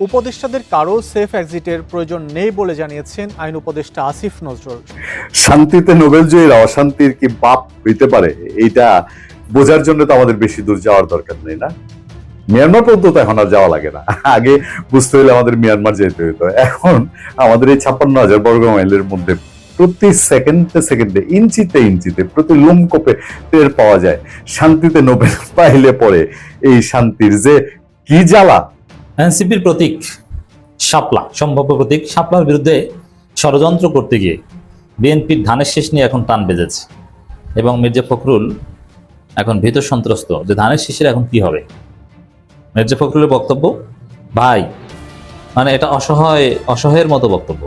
উপদেষ্টাদের কারও সেফ এক্সিটের প্রয়োজন নেই বলে জানিয়েছেন আইন উপদেষ্টা আসিফ নজরুল। শান্তিতে নোবেল জয়ীরা অশান্তির কি বাপ হইতে পারে? এইটা বোঝার জন্য তো আমাদের বেশি দূর যাওয়ার দরকার নেই না? মিয়ানমার পর্যন্ত এখন আর যাওয়া লাগে না। আগে বুঝতে হলে আমাদের মিয়ানমার যেতে হতো এখন আমাদের এই ছাপ্পান্ন হাজার বর্গ মাইলের মধ্যে প্রতি সেকেন্ডে সেকেন্ডে, ইঞ্চিতে ইঞ্চিতে, প্রতি লুমকোপে টের পাওয়া যায়। শান্তিতে নোবেল পাইলে পরে এই শান্তির যে কি জ্বালা এনসিপির প্রতীক শাপলা, সম্ভাব্য প্রতীক শাপলার বিরুদ্ধে ষড়যন্ত্র করতে গিয়ে বিএনপির ধানের শেষ নিয়ে এখন টান বেজেছে এবং মির্জা ফখরুল এখন ভীত সন্ত্রস্ত যে ধানের শেষের এখন কি হবে। মির্জা ফখরুলের বক্তব্য, ভাই মানে এটা অসহায়, অসহায়ের মতো বক্তব্য।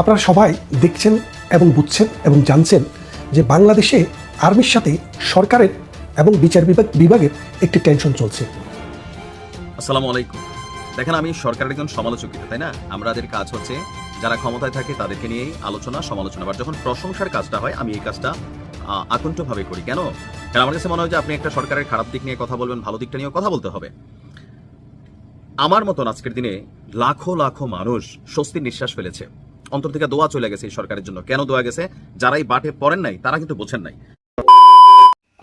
আপনারা সবাই দেখছেন এবং বুঝছেন এবং জানছেন যে বাংলাদেশে আর্মির সাথে সরকারের এবং বিচার বিভাগ বিভাগের একটি টেনশন চলছে। আসসালামু আলাইকুম। দেখেন, আমি সরকারের একজন সমালোচক, তাই না? আমাদের কাজ হচ্ছে, যারা ক্ষমতায় থাকে তাদেরকে নিয়েই আলোচনা, সমালোচনা। আর যখন প্রশংসার কাজটা হয়, আমি এই কাজটা আকণ্ঠভাবে করি। কেন? কারণ আমার কাছে মনে হয় যে আপনি একটা সরকারের খারাপ দিক নিয়ে কথা বলবেন, ভালো দিকটা নিয়েও কথা বলতে হবে। আমার মতন আজকের দিনে লাখো লাখো মানুষ স্বস্তির নিঃশ্বাস ফেলেছে। অন্তর থেকে দোয়া চলে গেছে এই সরকারের জন্য। কেন দোয়া গেছে? যারাই বাটে পড়েন নাই, তারা কিন্তু বোঝেন নাই।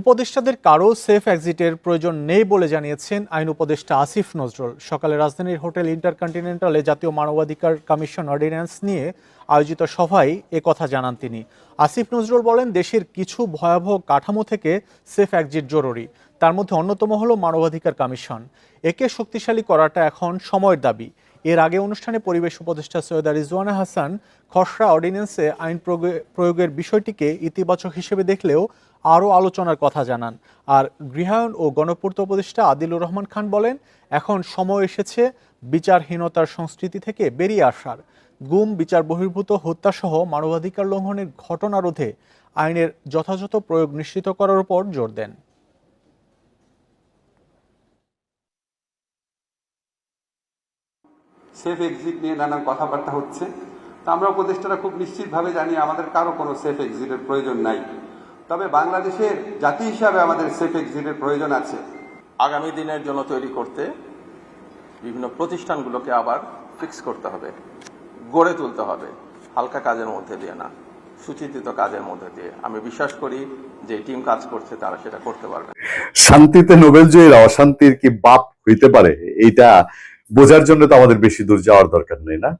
উপদেষ্টাদের কারও সেফ এক্সিটের প্রয়োজন নেই বলে জানিয়েছেন আইন উপদেষ্টা আসিফ নজরুল। সকালে রাজধানীর হোটেল ইন্টারকন্টিনেন্টালে জাতীয় মানবাধিকার কমিশন অর্ডিন্যান্স নিয়ে আয়োজিত সভায় কথা জানান তিনি। আসিফ নজরুল বলেন, দেশের কিছু ভয়াবহ কাঠামো থেকে সেফ এক্সিট জরুরি। তার মধ্যে অন্যতম হলো মানবাধিকার কমিশন। একে শক্তিশালী করাটা এখন সময়ের দাবি। এর আগে অনুষ্ঠানে পরিবেশ উপদেষ্টা সৈয়দা রিজওয়ানা হাসান খসড়া অর্ডিন্যান্সে আইন প্রয়োগে- প্রয়োগের বিষয়টিকে ইতিবাচক হিসেবে দেখলেও আরও আলোচনার কথা জানান। আর গৃহায়ন ও গণপূর্ত উপদেষ্টা আদিলুর রহমান খান বলেন, এখন সময় এসেছে বিচারহীনতার সংস্কৃতি থেকে বেরিয়ে আসার। গুম, বিচার বহির্ভূত, হত্যাসহ মানবাধিকার লঙ্ঘনের ঘটনা রোধে আইনের যথাযথ প্রয়োগ নিশ্চিত করার উপর জোর দেন। সেফ এক্সিট নিয়ে নানান কথাবার্তা হচ্ছে। তো আমরা উপদেষ্টারা খুব নিশ্চিতভাবে জানি আমাদের কারও কোনো সেফ এক্সিটের প্রয়োজন নাই। তবে বাংলাদেশের জাতি হিসাবে আমাদের সেফ এক্সিটের প্রয়োজন আছে। আগামী দিনের জন্য তৈরি করতে বিভিন্ন প্রতিষ্ঠানগুলোকে আবার ফিক্স করতে হবে। গড়ে তুলতে হবে। হালকা কাজের মধ্যে দিয়ে না। সুচিন্তিত কাজের মধ্যে দিয়ে। আমি বিশ্বাস করি যে টিম কাজ করছে, তারা সেটা করতে পারবে। শান্তিতে নোবেল জয়ীরা অশান্তির কি বাপ হইতে পারে? এইটা বোঝার জন্য তো আমাদের বেশি দূর যাওয়ার দরকার নেই, না?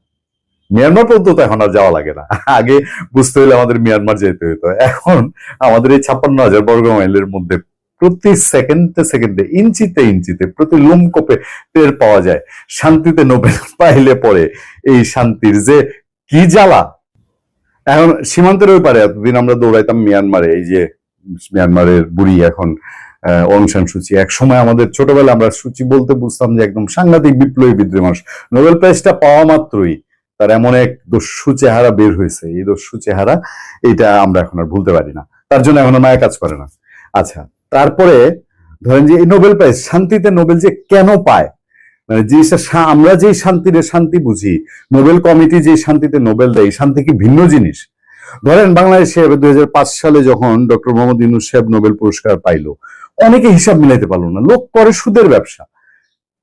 মিয়ানমার পর্যন্ত তো এখন আর যাওয়া লাগে না। আগে বুঝতে হলে আমাদের মিয়ানমার যেতে হতো। এখন আমাদের এই ছাপ্পান্ন হাজার বর্গ মাইলের মধ্যে প্রতি সেকেন্ডে সেকেন্ডে, ইঞ্চিতে ইঞ্চিতে, প্রতি লুমকোপে টের পাওয়া যায়, শান্তিতে নোবেল পাইলে পরে এই শান্তির যে কি জ্বালা। এখন সীমান্তের ওই পারে এতদিন আমরা দৌড়াইতাম মিয়ানমারে, এই যে মিয়ানমারের বুড়ি এখন আহ, অং সান সূচি এক সময় আমাদের ছোটবেলা আমরা সূচি বলতে বুঝতাম যে একদম সাংঘাতিক বিপ্লবী বিদ্রোহী মানুষ। নোবেল প্রাইজটা পাওয়া মাত্রই তার এমন এক দস্যু চেহারা বের হয়েছে। এই দস্যু চেহারা এটা আমরা এখন আর ভুলতে পারি না। তার জন্য এখনও মায়া কাজ করে না। আচ্ছা তারপরে ধরেন যে এই নোবেল প্রাইজ শান্তিতে নোবেল যে কেন পায়? মানে জিনিসটা আমরা যেই শান্তির শান্তি বুঝি নোবেল কমিটি যে শান্তিতে নোবেল দেয় শান্তি কি ভিন্ন জিনিস? ধরেন বাংলাদেশে দুই হাজার পাঁচ সালে যখন ডক্টর মোহাম্মদ ইউনুস সাহেব নোবেল পুরস্কার পাইলো অনেকে হিসাব মিলাইতে পারল না। লোক করে সুদের ব্যবসা।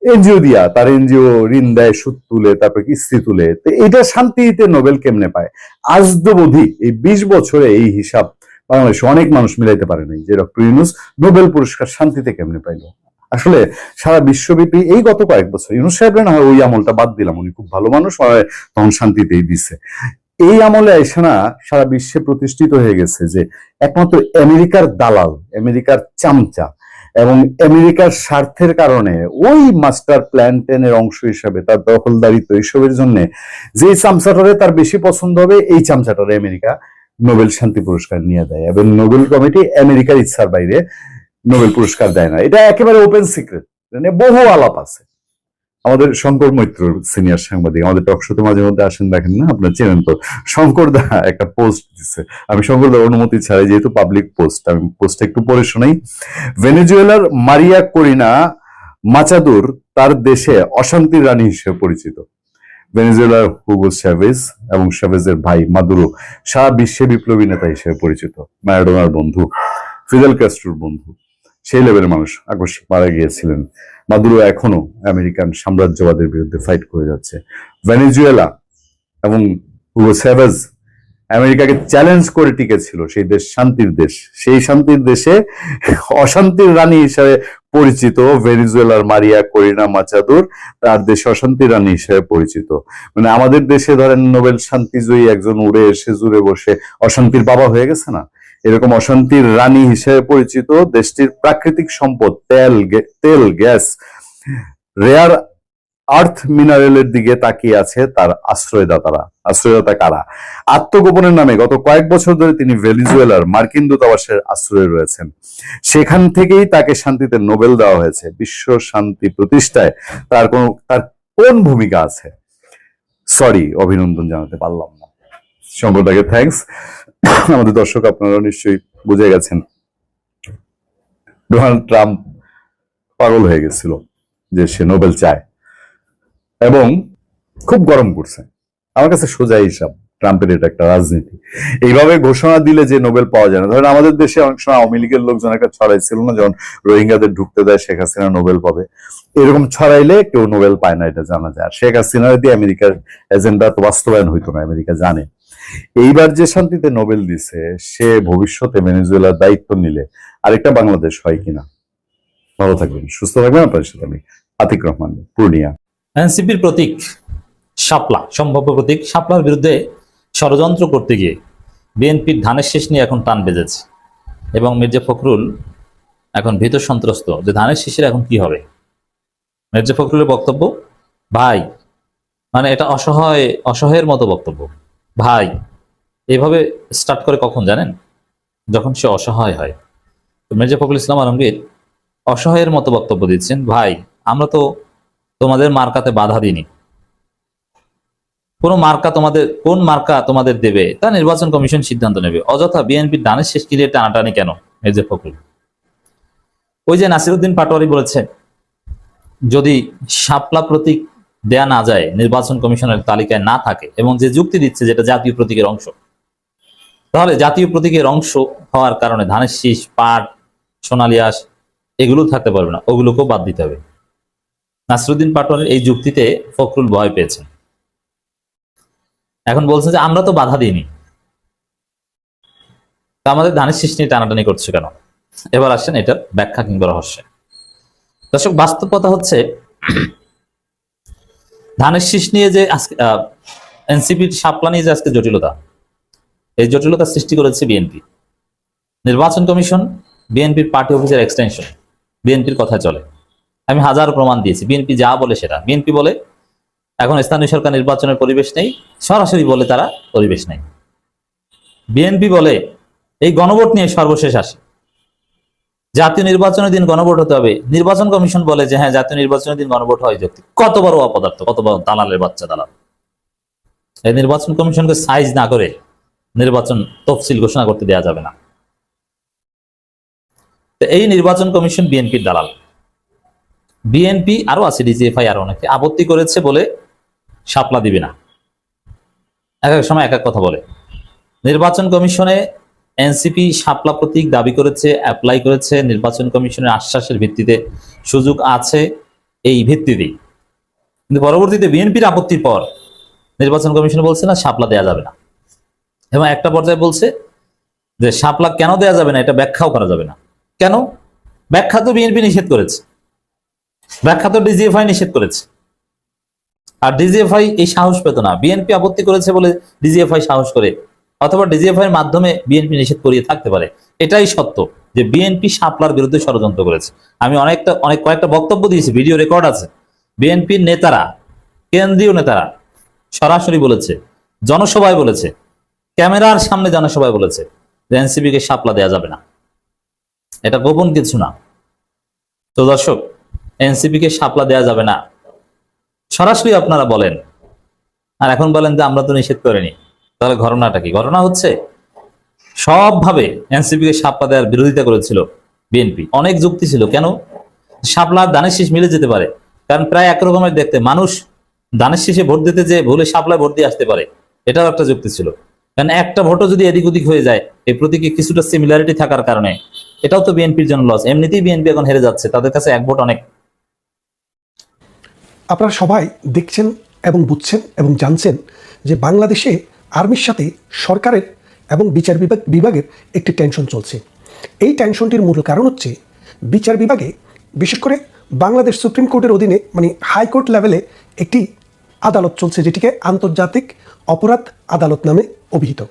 এনজিও দিয়া, তার এনজিও ঋণ দেয়, সুদ তুলে, তারপর কিস্তি তুলে। তো এটা শান্তিতে নোবেল কেমনে পায়? আজ অবধি এই বিশ বছরে এই হিসাব বাংলাদেশে অনেক মানুষ মিলাইতে পারে নাই। যে ডক্টর ইউনুস নোবেল পুরস্কার শান্তিতে কেমনে পাইলো? আসলে সারা বিশ্বব্যাপী এই গত কয়েক বছর ইউনুস সাহেব না ওই আমলটা বাদ দিলাম। উনি খুব ভালো মানুষ তখন শান্তিতেই দিছে। এই আমলে এসে না সারা বিশ্বে প্রতিষ্ঠিত হয়ে গেছে যে একমাত্র আমেরিকার দালাল, আমেরিকার চামচা এবং আমেরিকার স্বার্থের কারণে ওই মাস্টার প্ল্যান টেনের অংশ হিসাবে, তার দখলদারিত্ব এইসবের জন্য যে চামচাটারে তার বেশি পছন্দ হবে, এই চামচাটারে আমেরিকা নোবেল শান্তি পুরস্কার নিয়ে দেয় এবং নোবেল কমিটি আমেরিকার ইচ্ছার বাইরে নোবেল পুরস্কার দেয় না। এটা একেবারে ওপেন সিক্রেট মানে বহু আলাপ আছে। আমাদের শঙ্কর মৈত্র সিনিয়র সাংবাদিক, আমাদের টক শোতে মাঝে মধ্যে আসেন, দেখেন না, আপনার চেনেন তো। শঙ্কর দা একটা পোস্ট দিচ্ছে আমি শঙ্কর দার অনুমতি ছাড়াই, যেহেতু পাবলিক পোস্ট আমি পোস্টটা একটু পড়ে শোনাই। ভেনেজুয়েলার মারিয়া করিনা মাচাদুর তার দেশে অশান্তির রানী হিসেবে পরিচিত। ভেনেজুয়েলার হুগো শ্যাভেজ এবং শ্যাভেজের ভাই মাদুরো সারা বিশ্বে বিপ্লবী নেতা হিসেবে পরিচিত। ম্যারাডোনার বন্ধু, ফিদেল ক্যাস্ট্রোর বন্ধু। সেই লেভেলের মানুষ আকস্মিক মারা গিয়েছিলেন। মাদুরো এখনও আমেরিকান সাম্রাজ্যবাদের বিরুদ্ধে ফাইট করে যাচ্ছে। ভেনেজুয়েলা এবং হুগো আমেরিকাকে চ্যালেঞ্জ করে টিকেছিল, সেই দেশ শান্তির দেশ। সেই শান্তির দেশে অশান্তির রানী হিসেবে পরিচিত ভেনিজুয়েলার মারিয়া করিনা মাচাদুর তার দেশে অশান্তির রানী হিসেবে পরিচিত। মানে আমাদের দেশে ধরেন নোবেল শান্তিজয়ী একজন উড়ে এসে জুড়ে বসে অশান্তির বাবা হয়ে গেছে না? এরকম অশান্তির রানী হিসেবে পরিচিত দেশটির প্রাকৃতিক সম্পদ, তেল তেল, গ্যাস রেয়ার আর্থ মিনারেলের দিকে তাকিয়ে আছে তার আশ্রয়দাতারা। আশ্রয়দাতা কারা? আত্মগোপনের নামে গত কয়েক বছর ধরে তিনি ভেনিজুয়েলার মার্কিন দূতাবাসের আশ্রয়ে রয়েছেন। সেখান থেকেই তাকে শান্তিতে নোবেল দেওয়া হয়েছে। বিশ্ব শান্তি প্রতিষ্ঠায় তার কোন তার কোন ভূমিকা আছে? সরি, অভিনন্দন জানাতে পারলাম না। সম্প্রদায়কে থ্যাঙ্কস আমাদের দর্শক আপনারা নিশ্চয়ই বুঝে গেছেন। ডোনাল্ড ট্রাম্প পাগল হয়ে গেছিল যে সে নোবেল চায় এবং খুব গরম করছে। আমার কাছে সোজা হিসাব, ট্রাম্পের এটা একটা রাজনীতি। এইভাবে ঘোষণা দিলে যে নোবেল পাওয়া যায় না। ধরেন আমাদের দেশে অনেক সময় আওয়ামী লীগের লোকজন একটা ছড়াইছিল না, যখন রোহিঙ্গাদের ঢুকতে দেয়, শেখ হাসিনা নোবেল পাবে। এরকম ছড়াইলে কেউ নোবেল পায় না, এটা জানা যায়। শেখ হাসিনা দিয়ে আমেরিকার এজেন্ডা, তো বাস্তবায়ন হইতো না, আমেরিকা জানে। এইবার যে শান্তিতে নোবেল দিছে, সে ভবিষ্যতে ভেনেজুয়েলার দায়িত্ব নিলে আরেকটা বাংলাদেশ হয় কিনা? ভালো থাকবেন, সুস্থ থাকবেন আপনার সাথে আমি আতিক রহমান, পূর্ণিয়া। এনসিপির প্রতীক শাপলা, সম্ভাব্য প্রতীক শাপলার বিরুদ্ধে ষড়যন্ত্র করতে গিয়ে বিএনপির ধানের শেষ নিয়ে এখন টান বেজেছে এবং মির্জা ফখরুল এখন ভীত সন্ত্রস্ত যে ধানের শেষের এখন কি হবে। মির্জা ফখরুলের বক্তব্য, ভাই মানে এটা অসহায়, অসহায়ের মতো বক্তব্য। ভাই, এভাবে স্টার্ট করে কখন জানেন? যখন সে অসহায় হয়। মির্জা ফখরুল ইসলাম আলমগীর অসহায়ের মতো বক্তব্য দিচ্ছেন, ভাই, আমরা তো তোমাদের মার্কাতে বাধা দিনি কোন মার্কা তোমাদের, কোন মার্কা তোমাদের দেবে? তা নির্বাচন কমিশন সিদ্ধান্ত নেবে। অযথা বিএনপির ডানের শেষ কিলিয়ে টানাটানি কেন মির্জা ফখরুল? ওই যে নাসিরুদ্দিন পাটোয়ারি বলেছে যদি শাপলা প্রতীক দেয়া না যায়, নির্বাচন কমিশনের তালিকায় না থাকে এবং যে যুক্তি দিচ্ছে যেটা জাতীয় প্রতীকের অংশ। তাহলে জাতীয় প্রতীকের অংশ হওয়ার কারণে ধানের শীষ, পাট, সোনালী আঁশ এগুলো থাকতে পারবে না, ওগুলোকেও বাদ দিতে হবে। নাসরুদ্দিন পাটোয়ারির এই যুক্তিতে ফখরুল ভয় পেয়েছেন। এখন বলছে যে আমরা তো বাধা দিইনি। তা আমাদের ধানের শীষ নিয়ে টানাটানি করছে কেন? এবার আসছেন এটার ব্যাখ্যা কিংবা রহস্য। দর্শক, বাস্তবতা হচ্ছে ধানের শীষ নিয়ে যে আজকে এনসিপির সাপলা নিয়ে যে আজকে জটিলতা, এই জটিলতা সৃষ্টি করেছে বিএনপি। নির্বাচন কমিশন বিএনপির পার্টি অফিসের এক্সটেনশন বিএনপির কথা চলে। আমি হাজার প্রমাণ দিয়েছি, বিএনপি যা বলে সেটা। বিএনপি বলে, এখন স্থানীয় সরকার নির্বাচনের পরিবেশ নেই, সরাসরি বলে তারা পরিবেশ নেই। বিএনপি বলে, এই গণভোট নিয়ে সর্বশেষ আসে। জাতীয় নির্বাচনের দিন গণভোট হতে হবে। নির্বাচন কমিশন বলে যে হ্যাঁ জাতীয় নির্বাচনের দিন গণভোট হয় যৌক্তিক। কত বড় অপদার্থ, কত বড় দালালের বাচ্চা দালাল। এই নির্বাচন কমিশনকে সাইজ না করে নির্বাচন তফসিল ঘোষণা করতে দেওয়া যাবে না। এই নির্বাচন কমিশন বিএনপির দালাল। বিএনপি আরও আছে ডিজিএফআই আরও অনেকে। আপত্তি করেছে বলে সাপলা দিবে না। এক এক সময় এক এক কথা বলে। নির্বাচন কমিশনে এনসিপি সাপলা প্রতীক দাবি করেছে অ্যাপ্লাই করেছে, নির্বাচন কমিশনের আশ্বাসের ভিত্তিতে সুযোগ আছে এই ভিত্তিতেই। কিন্তু পরবর্তীতে বিএনপির আপত্তির পর নির্বাচন কমিশন বলছে না সাপলা দেয়া যাবে না। এবং একটা পর্যায়ে বলছে যে সাপলা কেন দেয়া যাবে না, এটা ব্যাখ্যাও করা যাবে না। কেন? ব্যাখ্যা তো বিএনপি নিষেধ করেছে। ব্যাখ্যা তো ডিজিএফআই নিষেধ করেছে। আর ডিজিএফআই এই সাহস পেত না। বিএনপি আপত্তি করেছে বলে ডিজিএফআই সাহস করে অথবা ডিজিএফআই এর মাধ্যমে বিএনপি নিষেধ করিয়ে থাকতে পারে। এটাই সত্য যে বিএনপি শাপলার বিরুদ্ধে ষড়যন্ত্র করেছে। আমি অনেকটা, অনেক কয়েকটা বক্তব্য দিয়েছি, ভিডিও রেকর্ড আছে। বিএনপির নেতারা, কেন্দ্রীয় নেতারা সরাসরি বলেছে, জনসভায় বলেছে, ক্যামেরার সামনে জনসভায় বলেছে যে এনসিপি কে শাপলা দেওয়া যাবে না। এটা গোপন কিছু না। তো দর্শক এনসিপি কে শাপলা দেওয়া যাবে না। সরাসরি আপনারা বলেন। আর এখন বলেন যে আমরা তো নিষেধ করিনি। তাহলে ঘটনাটা কি? ঘটনা হচ্ছে, সবভাবে এনসিপি কে শাপলা দেওয়ার বিরোধিতা করেছিল বিএনপি। অনেক যুক্তি ছিল। কেন? আর দানের শীষ মিলে যেতে পারে। কারণ প্রায় একরকমের দেখতে, মানুষ দানের শীষে ভোট দিতে যে ভুলে শাপলায় ভোট দিয়ে আসতে পারে, এটাও একটা যুক্তি ছিল। কারণ একটা ভোটও যদি এদিক ওদিক হয়ে যায়, এই প্রতীকে কিছুটা সিমিলারিটি থাকার কারণে, এটাও তো বিএনপির জন্য লস এমনিতেই বিএনপি এখন হেরে যাচ্ছে। তাদের কাছে এক ভোট অনেক। আপনারা সবাই দেখছেন এবং বুঝছেন এবং জানছেন যে বাংলাদেশে আর্মির সাথে সরকারের এবং বিচার বিভাগ বিভাগের একটি টেনশন চলছে। এই টেনশনটির মূল কারণ হচ্ছে বিচার বিভাগে, বিশেষ করে বাংলাদেশ সুপ্রিম কোর্টের অধীনে মানে হাইকোর্ট লেভেলে একটি আদালত চলছে, যেটিকে আন্তর্জাতিক অপরাধ আদালত নামে অভিহিত।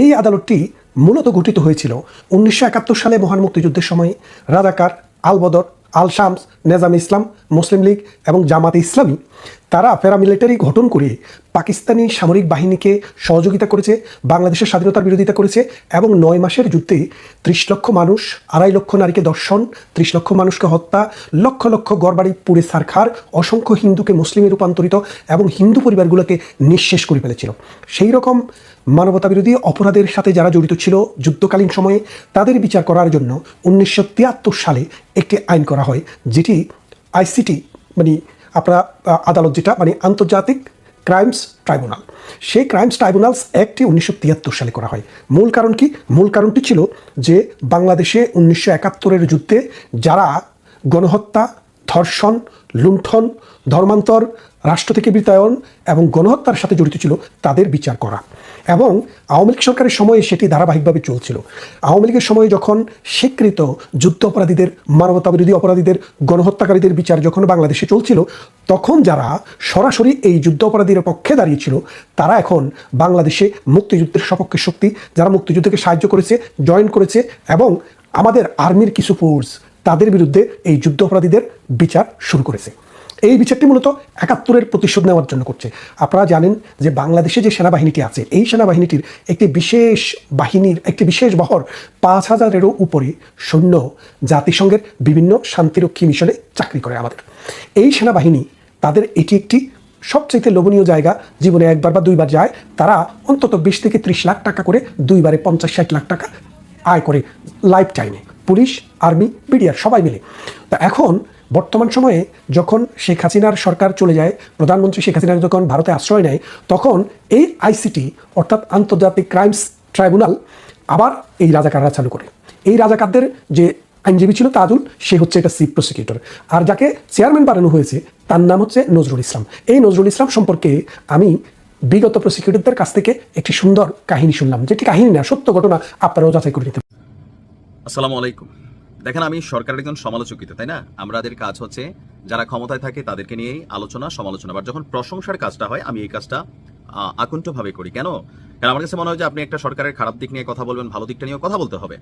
এই আদালতটি মূলত গঠিত হয়েছিল উনিশশো একাত্তর সালে মহান মুক্তিযুদ্ধের সময় রাজাকার আলবদর আল শামস নেজাম ইসলাম, মুসলিম লীগ এবং জামাতে ইসলামী, তারা প্যারামিলিটারি গঠন করে পাকিস্তানি সামরিক বাহিনীকে সহযোগিতা করেছে, বাংলাদেশের স্বাধীনতার বিরোধিতা করেছে এবং নয় মাসের যুদ্ধে ত্রিশ লক্ষ মানুষ, আড়াই লক্ষ নারীকে দর্শন, ত্রিশ লক্ষ মানুষকে হত্যা, লক্ষ লক্ষ গড়বাড়ি পুড়ে সারখার, অসংখ্য হিন্দুকে মুসলিমে রূপান্তরিত এবং হিন্দু পরিবারগুলোকে নিঃশেষ করে ফেলেছিল। সেই রকম মানবতা বিরোধী অপরাধের সাথে যারা জড়িত ছিল, যুদ্ধকালীন সময়ে তাদের বিচার করার জন্য উনিশশো তিয়াত্তর সালে একটি আইন করা হয়, যেটি আইসিটি মানে আপনার আদালত যেটা মানে আন্তর্জাতিক ক্রাইমস ট্রাইব্যুনাল। সেই ক্রাইমস ট্রাইব্যুনালস অ্যাক্টটি উনিশশো তিয়াত্তর সালে করা হয়। মূল কারণ কি? মূল কারণটি ছিল যে বাংলাদেশে উনিশশো একাত্তরের যুদ্ধে যারা গণহত্যা, ধর্ষণ, লুণ্ঠন, ধর্মান্তর রাষ্ট্র থেকে বিতায়ন এবং গণহত্যার সাথে জড়িত ছিল তাদের বিচার করা। এবং আওয়ামী লীগ সরকারের সময়ে সেটি ধারাবাহিকভাবে চলছিল। আওয়ামী লীগের সময়ে যখন স্বীকৃত যুদ্ধ অপরাধীদের, মানবতাবিরোধী অপরাধীদের, গণহত্যাকারীদের বিচার যখন বাংলাদেশে চলছিল, তখন যারা সরাসরি এই যুদ্ধ অপরাধীর পক্ষে দাঁড়িয়েছিল, তারা এখন বাংলাদেশে মুক্তিযুদ্ধের সপক্ষে শক্তি, যারা মুক্তিযুদ্ধকে সাহায্য করেছে, জয়েন করেছে এবং আমাদের আর্মির কিছু ফোর্স তাদের বিরুদ্ধে এই যুদ্ধ অপরাধীদের বিচার শুরু করেছে। এই বিচারটি মূলত একাত্তরের প্রতিশোধ নেওয়ার জন্য করছে। আপনারা জানেন যে বাংলাদেশে যে সেনাবাহিনীটি আছে, এই সেনাবাহিনীটির একটি বিশেষ বাহিনীর, একটি বিশেষ বহর পাঁচ হাজারেরও উপরে সৈন্য জাতিসংঘের বিভিন্ন শান্তিরক্ষী মিশনে চাকরি করে আমাদের। এই সেনাবাহিনী তাদের এটি একটি সবচেয়ে লোভনীয় জায়গা। জীবনে একবার বা দুইবার যায়, তারা অন্তত বিশ থেকে ত্রিশ লাখ টাকা করে দুইবারে পঞ্চাশ ষাট লাখ টাকা আয় করে লাইফ টাইমে। পুলিশ, আর্মি, বিডিআর সবাই মিলে। তা এখন বর্তমান সময়ে যখন শেখ হাসিনার সরকার চলে যায়, প্রধানমন্ত্রী শেখ হাসিনা যখন ভারতে আশ্রয় নেয়, তখন এই আইসিটি, অর্থাৎ আন্তর্জাতিক ক্রাইমস ট্রাইব্যুনাল, আবার এই রাজাকাররা চালু করে। এই রাজাকারদের যে আইনজীবী ছিল তাজুল, সে হচ্ছে এটা চিফ প্রসিকিউটর। আর যাকে চেয়ারম্যান বানানো হয়েছে, তার নাম হচ্ছে নজরুল ইসলাম। এই নজরুল ইসলাম সম্পর্কে আমি বিগত প্রসিকিউটরদের কাছ থেকে একটি সুন্দর কাহিনী শুনলাম, যেটি কাহিনী না, সত্য ঘটনা আপনারাও যাচাই করে নিতে আসসালামু আলাইকুম। দেখেন, আমি সরকারের একজন সমালোচকিত তাই না? আমাদের কাজ হচ্ছে, যারা ক্ষমতায় থাকে তাদেরকে নিয়েই আলোচনা, সমালোচনা। বা যখন প্রশংসার কাজটা হয়, আমি এই কাজটা আকণ্ঠভাবে করি। কেন? কারণ আমার কাছে মনে হয় যে, আপনি একটা সরকারের খারাপ দিক নিয়ে কথা বলবেন, ভালো দিকটা নিয়েও কথা বলতে হবে।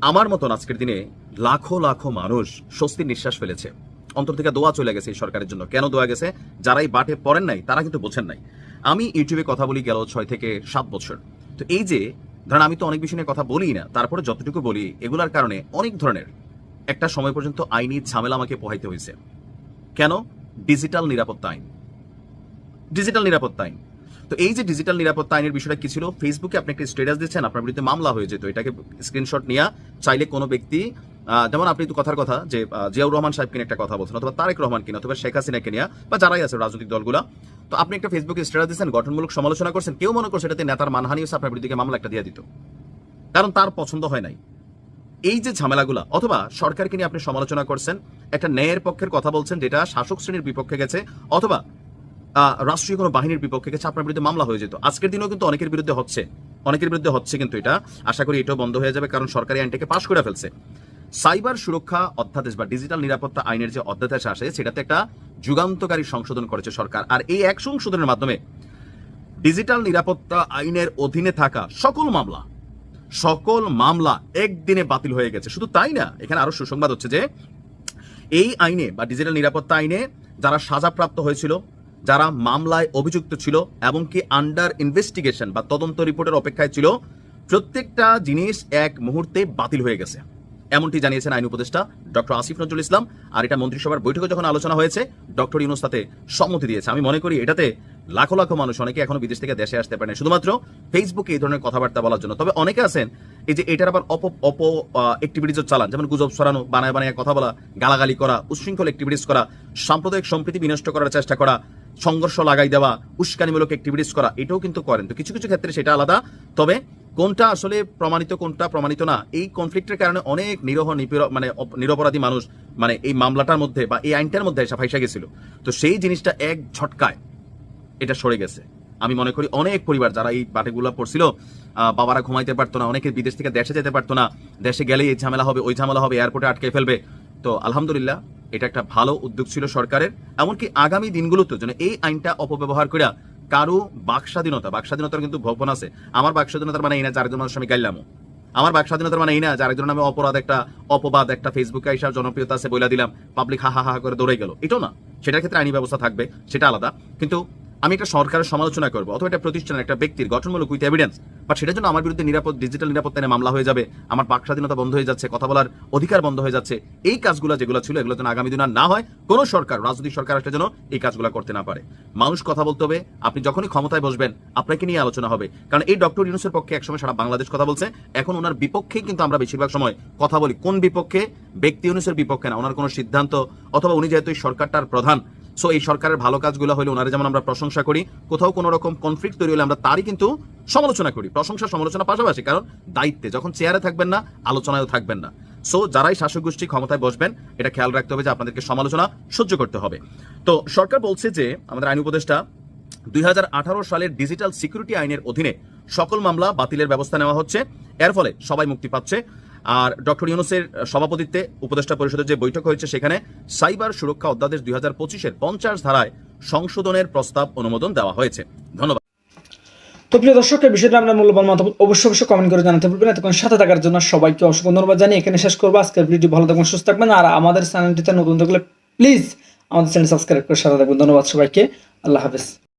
আমার মতন আজকের দিনে লাখো লাখো মানুষ স্বস্তির নিঃশ্বাস ফেলেছে। অন্তর থেকে দোয়া চলে গেছে এই সরকারের জন্য। কেন দোয়া গেছে? যারাই বাটে পড়েন নাই, তারা কিন্তু বোঝেন নাই। আমি ইউটিউবে কথা বলি গেল ছয় থেকে সাত বছর। তো এই যে ধরেন আমি তো অনেক বিষয় নিয়ে কথা বলি না, তারপরে যতটুকু বলি, এগুলার কারণে অনেক ধরনের একটা সময় পর্যন্ত আইনি ঝামেলা আমাকে পোহাইতে হয়েছে কেন? ডিজিটাল নিরাপত্তা আইন। ডিজিটাল নিরাপত্তা আইন। তো এই যে ডিজিটাল নিরাপত্তা আইনের বিষয়টা কি ছিল? ফেসবুকে আপনি একটা স্টেটাস দিচ্ছেন, আপনার বিরুদ্ধে মামলা হয়ে যেত। এটাকে স্ক্রিনশট নিয়ে চাইলে কোনো ব্যক্তি যেমন আপনি তো কথার কথা যে জিয়াউর রহমান সাহেব কিনে একটা কথা বলছেন অথবা তারেক রহমান কিনে অথবা শেখ হাসিনাকে নিয়ে, বা যারাই আছে রাজনৈতিক দলগুলা। তো আপনি একটা ফেসবুকে স্ট্যাটাস দিচ্ছেন গঠনমূলক সমালোচনা করছেন, কেউ মনে করছে এটাতে নেতার মানহানি হচ্ছে আপনার বিরুদ্ধে মামলা একটা দিয়ে দিত। কারণ তার পছন্দ হয় নাই। এই যে ঝামেলাগুলা, অথবা সরকারকে নিয়ে আপনি সমালোচনা করছেন, একটা ন্যায়ের পক্ষের কথা বলছেন যেটা শাসক শ্রেণির বিপক্ষে গেছে, অথবা রাষ্ট্রীয় কোনো বাহিনীর বিপক্ষে গেছে, আপনার বিরুদ্ধে মামলা হয়ে যেত। আজকের দিনেও কিন্তু অনেকের বিরুদ্ধে হচ্ছে। অনেকের বিরুদ্ধে হচ্ছে কিন্তু এটা। আশা করি এটাও বন্ধ হয়ে যাবে, কারণ সরকারি আইনটাকে পাশ করে ফেলছে। সাইবার সুরক্ষা অধ্যাদেশ বা ডিজিটাল নিরাপত্তা আইনের যে অধ্যাদেশ আসে, সেটাতে একটা যুগান্তকারী সংশোধন করেছে সরকার। আর এই এক সংশোধনের মাধ্যমে ডিজিটাল নিরাপত্তা আইনের অধীনে থাকা সকল মামলা সকল মামলা একদিনে বাতিল হয়ে গেছে। শুধু তাই না, এখানে আরও সুসংবাদ হচ্ছে যে এই আইনে বা ডিজিটাল নিরাপত্তা আইনে যারা সাজাপ্রাপ্ত হয়েছিল, যারা মামলায় অভিযুক্ত ছিল এবং কি আন্ডার ইনভেস্টিগেশন বা তদন্ত রিপোর্টের অপেক্ষায় ছিল, প্রত্যেকটা জিনিস এক মুহূর্তে বাতিল হয়ে গেছে। এমনটি জানিয়েছেন আইন উপদেষ্টা ডক্টর আসিফ নজরুল ইসলাম। আর এটা মন্ত্রিসভার বৈঠকে যখন আলোচনা হয়েছে, ডক্টর ইউনুস তাতে সম্মতি দিয়েছে। আমি মনে করি এটাতে লাখো লাখো মানুষ অনেকে এখনও বিদেশ থেকে দেশে আসতে পারে না শুধুমাত্র ফেসবুকে এই ধরনের কথাবার্তা বলার জন্য। তবে অনেকে আছেন, এই যে এটার আবার অপ অপ অ্যাক্টিভিটিজও চালান। যেমন গুজব ছড়ানো, বানায় বানায় কথা বলা, গালাগালি করা, উশৃঙ্খল অ্যাক্টিভিটিস করা, সাম্প্রদায়িক সম্প্রীতি বিনষ্ট করার চেষ্টা করা, সংঘর্ষ লাগাই দেওয়া, উস্কানিমূলক অ্যাক্টিভিটিস করা, এটাও কিন্তু করেন। তো কিছু কিছু ক্ষেত্রে সেটা আলাদা। তবে কোনটা আসলে প্রমাণিত, কোনটা প্রমাণিত না, এই কনফ্লিক্টের কারণে অনেক নিরহ মানে নিরপরাধী মানুষ মানে এই মামলাটার মধ্যে বা এই আইনটার মধ্যে এসে ফাইসা গেছিল। তো সেই জিনিসটা এক ঝটকায় এটা সরে গেছে। আমি মনে করি অনেক পরিবার যারা এই বাটেগুলো পড়ছিল বাবারা ঘুমাইতে পারতো না অনেকে বিদেশ থেকে দেশে যেতে পারতো না, দেশে গেলেই এই ঝামেলা হবে, ওই ঝামেলা হবে এয়ারপোর্টে আটকে ফেলবে। তো আলহামদুলিল্লাহ, এটা একটা ভালো উদ্যোগ ছিল সরকারের। এমনকি আগামী দিনগুলোতে যেন এই আইনটা অপব্যবহার করে কারও বাক স্বাধীনতা বাক স্বাধীনতার কিন্তু ভবন আছে। আমার বাক স্বাধীনতার মানে এই না চারজন মানুষ আমি গাইলামও আমার বাক স্বাধীনতার মানে এই না যে আরেকজন নামে অপরাধ একটা, অপবাদ একটা ফেসবুকে আইসা জনপ্রিয়তা আছে বইলা দিলাম। পাবলিক হা হা হা করে দৌড়ে গেল। এটাও না। সেটার ক্ষেত্রে আইনি ব্যবস্থা থাকবে, সেটা আলাদা। কিন্তু আমি একটা সরকারের সমালোচনা করব অথবা একটা প্রতিষ্ঠানের একটা ব্যক্তির গঠনমূলক উইথ এভিডেন্স বাট সেটার জন্য আমার বিরুদ্ধে নিরাপদ ডিজিটাল নিরাপত্তা নিয়ে মামলা হয়ে যাবে, আমার বাক স্বাধীনতা বন্ধ হয়ে যাচ্ছে, কথা বলার অধিকার বন্ধ হয়ে যাচ্ছে, এই কাজগুলো যেগুলো ছিল, এগুলো যেন আগামী দিন না হয়, কোনো সরকার, রাজনৈতিক সরকার আসলে যেন এই কাজগুলো করতে না পারে। মানুষ কথা বলতে হবে, আপনি যখনই ক্ষমতায় বসবেন, আপনাকে নিয়ে আলোচনা হবে, কারণ এই ডক্টর ইউনুসের পক্ষে একসময় সারা বাংলাদেশ কথা বলছে, এখন ওনার বিপক্ষেই কিন্তু আমরা বেশিরভাগ সময় কথা বলি। কোন বিপক্ষে? ব্যক্তি ইউনুসের বিপক্ষে না, ওনার কোনো সিদ্ধান্ত, অথবা উনি যেহেতু এই সরকারটার প্রধান সো এই সরকারের ভালো কাজগুলো হলে ওনারা যেমন আমরা প্রশংসা করি, কোথাও কোনো রকম কনফ্লিক্ট তৈরি হলে আমরা তারই কিন্তু সমালোচনা করি। প্রশংসা, সমালোচনা পাশাপাশি, কারণ দায়িত্বে যখন চেয়ারে থাকবেন না, আলোচনায়ও থাকবেন না। সো যারাই শাসক গোষ্ঠী ক্ষমতায় বসবেন, এটা খেয়াল রাখতে হবে যে আপনাদেরকে সমালোচনা সহ্য করতে হবে। তো, সরকার বলছে যে, আমাদের আইন উপদেষ্টা, দুই হাজার আঠারো সালের ডিজিটাল সিকিউরিটি আইনের অধীনে সকল মামলা বাতিলের ব্যবস্থা নেওয়া হচ্ছে। এর ফলে সবাই মুক্তি পাচ্ছে। আর ডক্টর ইউনুসের সভাপতিত্বে উপদেষ্টা পরিষদের যে বৈঠক হয়েছে সেখানে সাইবার সুরক্ষা অধ্যাদেশ দুই হাজার পঁচিশের পঞ্চাশ ধারায় সংশোধনের প্রস্তাব অনুমোদন দেওয়া হয়েছে। ধন্যবাদ। তো প্রিয় দর্শক, এই বিষয়টা আপনার মূল্যবান মতামত অবশ্যই অবশ্যই কমেন্ট করে জানাতে পারবেন এতক্ষণ সাথে থাকার জন্য সবাইকে অসংখ্য ধন্যবাদ জানিয়ে এখানে শেষ করব। আজকের ভিডিও ভালো থাকবেন, সুস্থ থাকবেন আর আমাদের চ্যানেলটিতে নতুন থাকলে প্লিজ আমাদের চ্যানেল সাবস্ক্রাইব করে সাথে থাকবেন। ধন্যবাদ সবাইকে। আল্লাহ হাফেজ।